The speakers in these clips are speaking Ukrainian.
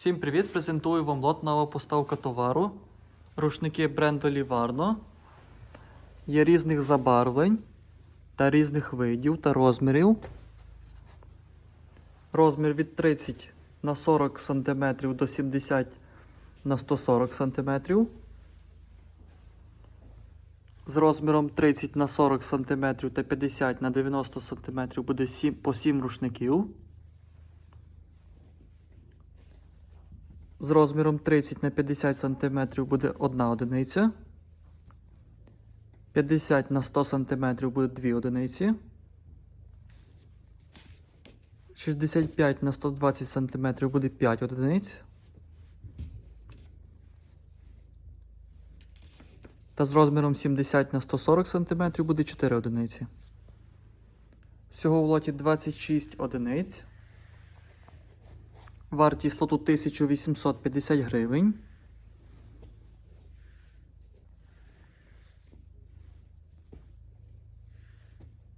Всім привіт! Презентую вам лот нова поставка товару. Рушники бренду Livarno. Є різних забарвлень та різних видів та розмірів. Розмір від 30 на 40 см до 70 на 140 см. З розміром 30 на 40 см та 50 на 90 см буде 7, по 7 рушників. З розміром 30 на 50 см буде одна одиниця. 50 на 100 см буде 2 одиниці. 65 на 120 см буде 5 одиниць. Та з розміром 70 на 140 см буде 4 одиниці. Всього в лоті 26 одиниць. Вартість лоту 1850 гривень.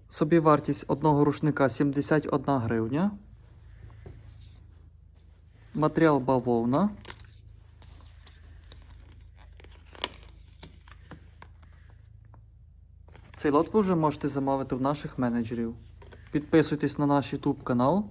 Собівартість одного рушника 71 гривня. Матеріал бавовна. Цей лот ви вже можете замовити в наших менеджерів. Підписуйтесь на наш YouTube канал,